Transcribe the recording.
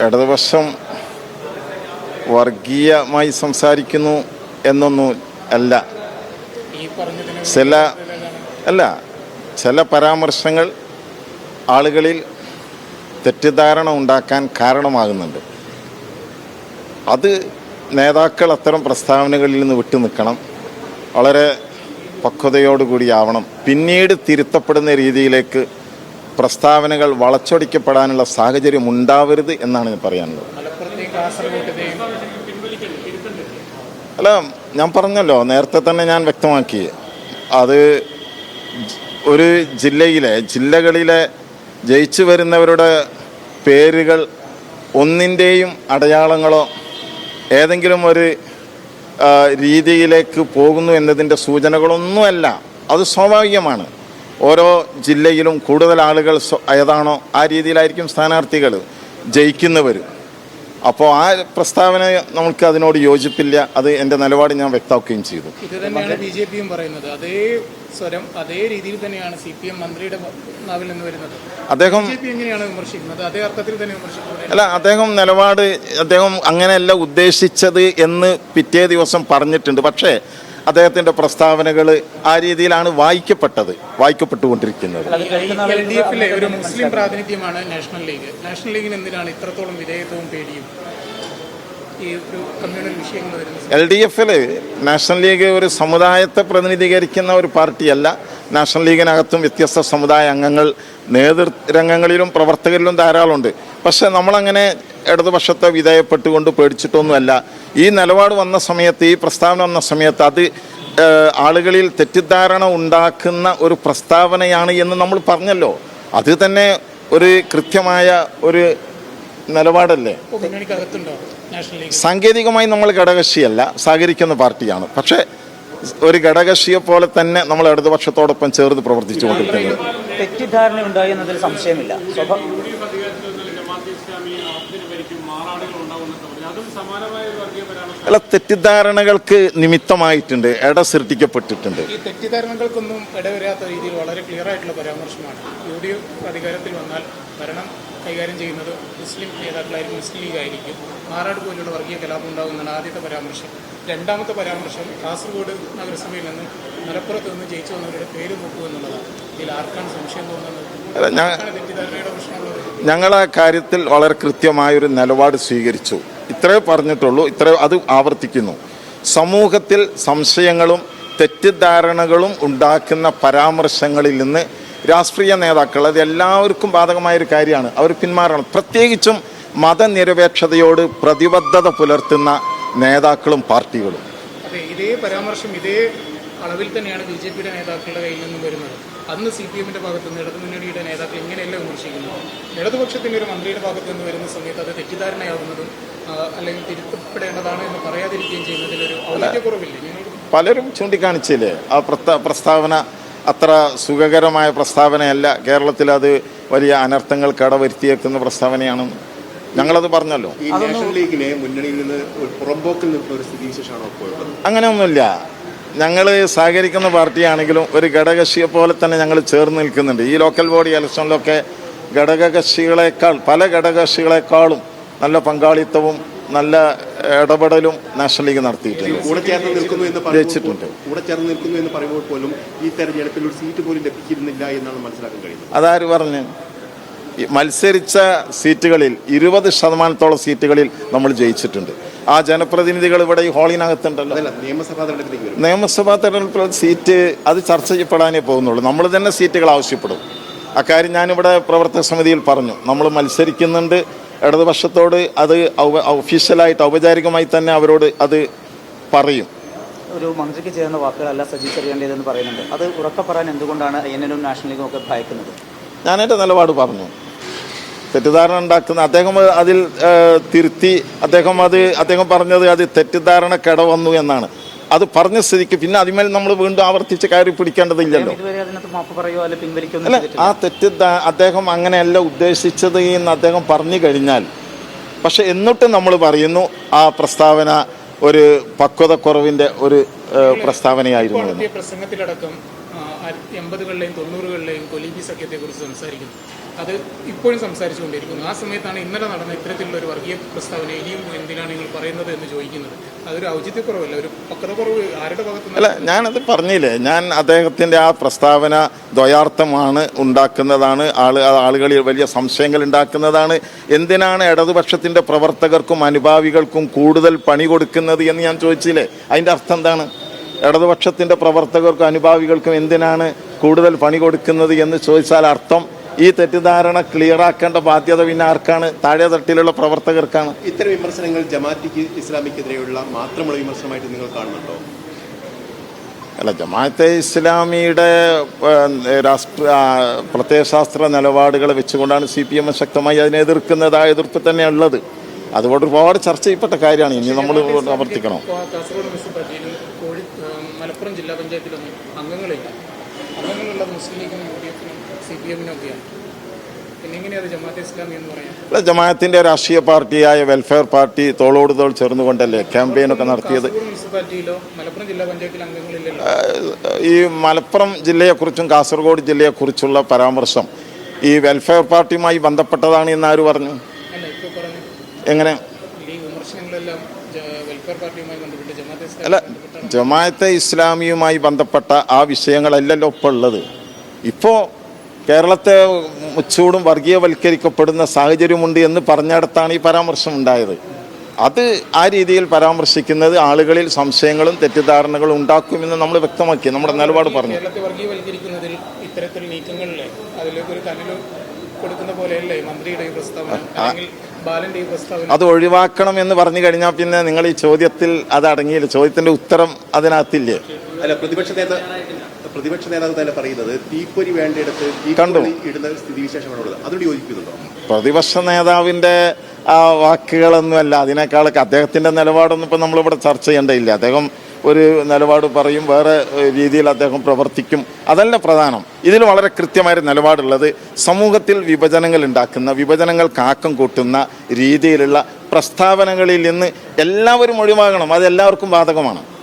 ഇടതുപക്ഷം വർഗീയമായി സംസാരിക്കുന്നു എന്നൊന്നും അല്ല. ചില അല്ല ചില പരാമർശങ്ങൾ ആളുകളിൽ തെറ്റിദ്ധാരണ ഉണ്ടാക്കാൻ കാരണമാകുന്നുണ്ട്. അത് നേതാക്കൾ അത്തരം പ്രസ്താവനകളിൽ നിന്ന് വിട്ടു നിൽക്കണം. വളരെ പക്വതയോടുകൂടി ആവണം. പിന്നീട് തിരുത്തപ്പെടുന്ന രീതിയിലേക്ക് പ്രസ്താവനകൾ വളച്ചൊടിക്കപ്പെടാനുള്ള സാഹചര്യം ഉണ്ടാവരുത് എന്നാണ് ഞാൻ പറയാനുള്ളത്. അല്ല ഞാൻ പറഞ്ഞല്ലോ നേരത്തെ തന്നെ ഞാൻ വ്യക്തമാക്കി. അത് ഒരു ജില്ലയിലെ ജില്ലകളിലെ ജയിച്ചു വരുന്നവരുടെ പേരുകൾ ഒന്നിന്റെയും അടയാളങ്ങളോ ഏതെങ്കിലും ഒരു രീതിയിലേക്ക് പോകുന്നു എന്നതിന്റെ സൂചനകളൊന്നുമല്ല. അത് സ്വാഭാവികമാണ്. ഓരോ ജില്ലയിലും കൂടുതൽ ആളുകൾ ഏതാണോ ആ രീതിയിലായിരിക്കും സ്ഥാനാർത്ഥികൾ ജയിക്കുന്നവർ അപ്പോൾ ആ പ്രസ്താവന നമുക്ക് അതിനോട് യോജിപ്പില്ല. അത് എന്റെ നിലപാട് ഞാൻ വ്യക്തമാക്കുകയും ചെയ്തു. ഇത് തന്നെയാണ് ബി ജെ പിയും പറയുന്നത്. അതേ സ്വരം അതേ രീതിയിൽ തന്നെയാണ് സി പി എം മന്ത്രിയുടെ നാവിൽ നിന്ന് വരുന്നത്. അദ്ദേഹം എങ്ങനെയാണ് വിമർശിക്കുന്നത്? അതേ അർത്ഥത്തിൽ തന്നെ വിമർശിക്കുന്നത്. അല്ല അദ്ദേഹം നിലപാട് അദ്ദേഹം അങ്ങനെയല്ല ഉദ്ദേശിച്ചത് എന്ന് പിറ്റേ ദിവസം പറഞ്ഞിട്ടുണ്ട്. പക്ഷേ അദ്ദേഹത്തിന്റെ പ്രസ്താവനകൾ ആ രീതിയിലാണ് വായിക്കപ്പെട്ടത് വായിക്കപ്പെട്ടുകൊണ്ടിരിക്കുന്നത്. ഒരു മുസ്ലിം പ്രാതിനിധ്യമാണ് നാഷണൽ ലീഗ്. നാഷണൽ ലീഗിന് എന്തിനാണ് ഇത്രത്തോളം വിധേയത്വവും പേടിയും? ഈ ഒരു കമ്മ്യൂണൽ വിഷയങ്ങൾ വരുന്നത്. എൽ ഡി എഫിൽ നാഷണൽ ലീഗ് ഒരു സമുദായത്തെ പ്രതിനിധീകരിക്കുന്ന ഒരു പാർട്ടിയല്ല. നാഷണൽ ലീഗിനകത്തും വ്യത്യസ്ത സമുദായ അംഗങ്ങൾ നേതൃരംഗങ്ങളിലും പ്രവർത്തകരിലും ധാരാളമുണ്ട്. പക്ഷേ നമ്മളങ്ങനെ ഇടതുപക്ഷത്തെ വിധേയപ്പെട്ടുകൊണ്ട് പേടിച്ചിട്ടൊന്നുമല്ല. ഈ നിലപാട് വന്ന സമയത്ത് ഈ പ്രസ്താവന വന്ന സമയത്ത് അത് ആളുകളിൽ തെറ്റിദ്ധാരണ ഉണ്ടാക്കുന്ന ഒരു പ്രസ്താവനയാണ് എന്ന് നമ്മൾ പറഞ്ഞല്ലോ. അത് തന്നെ ഒരു കൃത്യമായ ഒരു നിലപാടല്ലേ? സാങ്കേതികമായി നമ്മൾ ഘടകകക്ഷിയല്ല സഹകരിക്കുന്ന പാർട്ടിയാണ്. പക്ഷേ ഒരു ഘടകകക്ഷിയെ പോലെ തന്നെ നമ്മൾ ഇടതുപക്ഷത്തോടൊപ്പം ചേർന്ന് പ്രവർത്തിച്ചുകൊണ്ടിരിക്കുന്നത് തെറ്റിദ്ധാരണ ഉണ്ടായി എന്നതിൽ സംശയമില്ല. സ്വഭ അല്ല തെറ്റിദ്ധാരണകൾക്ക് നിമിത്തമായിട്ടുണ്ട് ഇട സൃഷ്ടിക്കപ്പെട്ടിട്ടുണ്ട്. ഈ തെറ്റിദ്ധാരണകൾക്കൊന്നും ഇടവരാത്ത രീതിയിൽ വളരെ ക്ലിയർ ആയിട്ടുള്ള പരാമർശമാണ്. യു ഡി എഫ് അധികാരത്തിൽ വന്നാൽ ഭരണം കൈകാര്യം ചെയ്യുന്നത് മുസ്ലിം നേതാക്കളായിരിക്കും മുസ്ലിം ലീഗ് ആയിരിക്കും മാറാട് പോലുള്ള വർഗീയ കലാപം ഉണ്ടാകുന്നതാണ് ആദ്യത്തെ പരാമർശം. രണ്ടാമത്തെ പരാമർശം കാസർഗോഡ് നഗരസഭയിൽ നിന്ന് മലപ്പുറത്ത് നിന്ന് ജയിച്ചു വന്നവരുടെ പേര് നോക്കൂ എന്നുള്ളതാണ്. ഇതിൽ ആർക്കാണ് സംശയം തോന്നുന്നത്? ഞങ്ങൾ ആ കാര്യത്തിൽ വളരെ കൃത്യമായൊരു നിലപാട് സ്വീകരിച്ചു. ഇത്രേ പറഞ്ഞിട്ടുള്ളൂ ഇത്രേ അത് ആവർത്തിക്കുന്നു. സമൂഹത്തിൽ സംശയങ്ങളും തെറ്റിദ്ധാരണകളും ഉണ്ടാക്കുന്ന പരാമർശങ്ങളിൽ നിന്ന് രാഷ്ട്രീയ നേതാക്കൾ അത് എല്ലാവർക്കും ബാധകമായൊരു കാര്യമാണ്. അവർ പിന്മാറണം. പ്രത്യേകിച്ചും മതനിരപേക്ഷതയോട് പ്രതിബദ്ധത പുലർത്തുന്ന നേതാക്കളും പാർട്ടികളും. അതെ ഇതേ പരാമർശം ഇതേ അളവിൽ തന്നെയാണ് ബി ജെ പിയുടെ നേതാക്കളുടെ കയ്യിൽ നിന്നും വരുന്നത്. അന്ന് സി പി എമ്മിന്റെ ഭാഗത്ത് നിന്ന് ഇടതുമുന്നണിയുടെ നേതാക്കൾ ഇങ്ങനെയല്ല വിമർശിക്കുന്നത്? ഇടതുപക്ഷത്തിന്റെ ഒരു മന്ത്രിയുടെ ഭാഗത്ത് നിന്ന് വരുന്ന സമയത്ത് അത് തെറ്റിദ്ധാരണയാകുന്നതും അല്ലെങ്കിൽ തിരുത്തപ്പെടേണ്ടതാണ് എന്ന് പറയാതിരിക്കുകയും ചെയ്യുന്നതിൽ ഒരു ഔന്നിത്യക്കുറവില്ലേ പലരും ചൂണ്ടിക്കാണിച്ചില്ലേ ആ പ്രസ്താവന അത്ര സുഖകരമായ പ്രസ്താവനയല്ല. കേരളത്തിൽ അത് വലിയ അനർത്ഥങ്ങൾ കടവരുത്തിയേക്കുന്ന പ്രസ്താവനയാണെന്ന് ഞങ്ങളത് പറഞ്ഞല്ലോ. അങ്ങനെയൊന്നുമില്ല. ഞങ്ങൾ സഹകരിക്കുന്ന പാർട്ടിയാണെങ്കിലും ഒരു ഘടകകക്ഷിയെ പോലെ തന്നെ ഞങ്ങൾ ചേർന്ന് നിൽക്കുന്നുണ്ട്. ഈ ലോക്കൽ ബോഡി ഇലക്ഷനിലൊക്കെ ഘടകകക്ഷികളെക്കാൾ പല ഘടകകക്ഷികളെക്കാളും നല്ല പങ്കാളിത്തവും നല്ല ഇടപെടലും നാഷണൽ ലീഗ് നടത്തിയിട്ടുണ്ട് കൂടെ ചേർന്ന് നിൽക്കുന്നു എന്ന്. പറയുമ്പോൾ കൂടെ ചേർന്ന് നിൽക്കുന്നു എന്ന് പറയുമ്പോൾ പോലും ഈ തെരഞ്ഞെടുപ്പിൽ ഒരു സീറ്റ് പോലും ലഭിക്കുന്നില്ല എന്നാണ് മനസ്സിലാക്കാൻ കഴിയുന്നത്. അതാര് പറഞ്ഞു? മത്സരിച്ച സീറ്റുകളിൽ ഇരുപത് ശതമാനത്തോളം സീറ്റുകളിൽ നമ്മൾ ജയിച്ചിട്ടുണ്ട്. ആ ജനപ്രതിനിധികൾ ഇവിടെ ഈ ഹോളിനകത്തുണ്ടല്ലോ. നിയമസഭാ തെരഞ്ഞെടുപ്പിൽ സീറ്റ് അത് ചർച്ച ചെയ്യപ്പെടാനേ പോകുന്നുള്ളൂ. നമ്മൾ തന്നെ സീറ്റുകൾ ആവശ്യപ്പെടും. അക്കാര്യം ഞാനിവിടെ പ്രവർത്തക സമിതിയിൽ പറഞ്ഞു. നമ്മൾ മത്സരിക്കുന്നുണ്ട് ഇടതുപക്ഷത്തോട് അത് ഒഫീഷ്യലായിട്ട് ഔപചാരികമായി തന്നെ അവരോട് അത് പറയും. ഒരു മന്ത്രിക്ക് ചേർന്ന വാക്കുകളല്ല സജി ചെറിയേണ്ടതെന്ന് പറയുന്നുണ്ട്. അത് ഉറക്കെ പറയാൻ എന്തുകൊണ്ടാണ് ഐ എൻ എനും നാഷണൽ ലീഗും ഒക്കെ ഭയക്കുന്നത്? ഞാൻ എന്റെ നിലപാട് പറഞ്ഞു. തെറ്റിദ്ധാരണ ഉണ്ടാക്കുന്ന അദ്ദേഹം അതിൽ തിരുത്തി അദ്ദേഹം അത് അദ്ദേഹം പറഞ്ഞത് അത് തെറ്റിദ്ധാരണ കിടവന്നു എന്നാണ്. അത് പറഞ്ഞ സ്ഥിതിക്ക് പിന്നെ അതിമേൽ നമ്മൾ വീണ്ടും ആവർത്തിച്ച് കയറി പിടിക്കേണ്ടതില്ലല്ലോ. അല്ല ആ തെറ്റ് അദ്ദേഹം അങ്ങനെയല്ല ഉദ്ദേശിച്ചത് എന്ന് അദ്ദേഹം പറഞ്ഞു കഴിഞ്ഞാൽ പക്ഷെ എന്നിട്ട് നമ്മൾ പറയുന്നു ആ പ്രസ്താവന ഒരു പക്വതക്കുറവിന്റെ ഒരു പ്രസ്താവനയായിരുന്നു പ്രസംഗത്തിലടക്കം എൺപതുകളിലെയും തൊണ്ണൂറുകളിലെയും കൊലീബി സഖ്യത്തെക്കുറിച്ച് സംസാരിക്കുന്നു. അത് ഇപ്പോഴും സംസാരിച്ചുകൊണ്ടിരിക്കുന്നു. ആ സമയത്താണ് ഇന്നലെ നടന്ന ഇത്തരത്തിലുള്ള ഒരു വർഗീയ പ്രസ്താവന ഇനിയും എന്തിനാണ് നിങ്ങൾ പറയുന്നത് എന്ന് ചോദിക്കുന്നത്? അതൊരു ഔചിത്യക്കുറവല്ല ഒരു പക്രക്കുറവ് ആരുടെ ഭാഗത്തുനിന്ന്? അല്ല ഞാനത് പറഞ്ഞില്ലേ? ഞാൻ അദ്ദേഹത്തിന്റെ ആ പ്രസ്താവന ദ്വയാർത്ഥമാണ് ഉണ്ടാക്കുന്നതാണ് ആൾ ആളുകളിൽ വലിയ സംശയങ്ങൾ ഉണ്ടാക്കുന്നതാണ്. എന്തിനാണ് ഇടതുപക്ഷത്തിന്റെ പ്രവർത്തകർക്കും അനുഭാവികൾക്കും കൂടുതൽ പണി കൊടുക്കുന്നത് എന്ന് ഞാൻ ചോദിച്ചില്ലേ? അതിന്റെ അർത്ഥം എന്താണ്? ഇടതുപക്ഷത്തിന്റെ പ്രവർത്തകർക്കും അനുഭാവികൾക്കും എന്തിനാണ് കൂടുതൽ പണി കൊടുക്കുന്നത് എന്ന് ചോദിച്ചാൽ അർത്ഥം ഈ തെറ്റിദ്ധാരണ ക്ലിയറാക്കേണ്ട ബാധ്യത പിന്നെ ആർക്കാണ്? താഴെ തട്ടിലുള്ള പ്രവർത്തകർക്കാണ്. ഇത്തരം വിമർശനങ്ങൾ ജമാഅത്തിക്ക് ഇസ്ലാമിക്കെതിരെയുള്ള മാത്രമുള്ള വിമർശനമായിട്ട് നിങ്ങൾ കാണുന്നുണ്ടോ? അല്ല ജമാഅത്തെ ഇസ്ലാമിയുടെ രാഷ്ട്ര പ്രത്യയശാസ്ത്ര നിലപാടുകൾ വെച്ചുകൊണ്ടാണ് സി പി എം ശക്തമായി അതിനെ എതിർക്കുന്നത് ആ എതിർപ്പ് തന്നെയുള്ളത് അതുകൊണ്ട് ഒരുപാട് ചർച്ച ചെയ്യപ്പെട്ട കാര്യമാണ്. ഇനി നമ്മൾ ആവർത്തിക്കണം. കോഴി മലപ്പുറം ജില്ലാ പഞ്ചായത്തിലൊന്നും അംഗങ്ങളില്ല. അംഗങ്ങളുള്ളത് മുസ്ലിം ലീഗിനും യു ഡി എഫിനും സി പി എമ്മിനും ഒക്കെയാണ്. പിന്നെ എങ്ങനെയാണ് ജമാഅത്തെ ഇസ്ലാമി എന്ന് പറയാം അല്ല ജമാഅത്തിന്റെ രാഷ്ട്രീയ പാർട്ടിയായ വെൽഫെയർ പാർട്ടി തോളോട് തോൾ ചേർന്നുകൊണ്ടല്ലേ ക്യാമ്പയിനൊക്കെ നടത്തിയത്? ഈ മലപ്പുറം ജില്ലയെക്കുറിച്ചും കാസർഗോഡ് ജില്ലയെക്കുറിച്ചുള്ള പരാമർശം ഈ വെൽഫെയർ പാർട്ടിയുമായി ബന്ധപ്പെട്ടതാണ് എന്ന് ആര് പറഞ്ഞു? എങ്ങനെ? വിമർശനങ്ങളെല്ലാം അല്ല ജമാഅത്തെ ഇസ്ലാമിയുമായി ബന്ധപ്പെട്ട ആ വിഷയങ്ങളല്ലല്ലോ ഇപ്പോൾ ഉള്ളത്. ഇപ്പോൾ കേരളത്തെ മുച്ചൂടും വർഗീയവൽക്കരിക്കപ്പെടുന്ന സാഹചര്യമുണ്ട് എന്ന് പറഞ്ഞിടത്താണ് ഈ പരാമർശം ഉണ്ടായത്. അത് ആ രീതിയിൽ പരാമർശിക്കുന്നത് ആളുകളിൽ സംശയങ്ങളും തെറ്റിദ്ധാരണകളും ഉണ്ടാക്കുമെന്ന് നമ്മൾ വ്യക്തമാക്കി നമ്മുടെ നിലപാട് പറഞ്ഞു. ഇത്തരത്തിൽ നീക്കങ്ങളിലെ അതിലേക്ക് ഒരു കൊടുക്കുന്ന പോലെയല്ലേ മന്ത്രിയുടെ പ്രസ്താവന? അത് ഒഴിവാക്കണം എന്ന് പറഞ്ഞു കഴിഞ്ഞാൽ പിന്നെ നിങ്ങൾ ഈ ചോദ്യത്തിൽ അത് അടങ്ങിയില്ല. ചോദ്യത്തിന്റെ ഉത്തരം അതിനകത്തില്ലേ? അല്ല പ്രതിപക്ഷ നേതാവ് പ്രതിപക്ഷ നേതാവ് തന്നെ പറയുന്നത് തീപ്പൊരി വേണ്ടയിടത്ത് കണ്ടു. ഇടുന്ന സ്ഥിതിവിശേഷമാണ് ഉള്ളത്. അതിനോട് യോജിക്കുന്നുണ്ടോ? പ്രതിപക്ഷ നേതാവിന്റെ ആ വാക്കുകളൊന്നുമല്ല. അതിനേക്കാളൊക്കെ അദ്ദേഹത്തിന്റെ നിലപാടൊന്നും ഇപ്പം നമ്മളിവിടെ ചർച്ച ചെയ്യേണ്ടതില്ല. അദ്ദേഹം ഒരു നിലപാട് പറയും വേറെ രീതിയിൽ അദ്ദേഹം പ്രവർത്തിക്കും. അതല്ല പ്രധാനം. ഇതിൽ വളരെ കൃത്യമായ നിലപാടുള്ളത് സമൂഹത്തിൽ വിഭജനങ്ങൾ ഉണ്ടാക്കുന്ന വിഭജനങ്ങൾ ആക്കം കൂട്ടുന്ന രീതിയിലുള്ള പ്രസ്താവനകളിൽ നിന്ന് എല്ലാവരും ഒഴിവാകണം. അത് എല്ലാവർക്കും ബാധകമാണ്.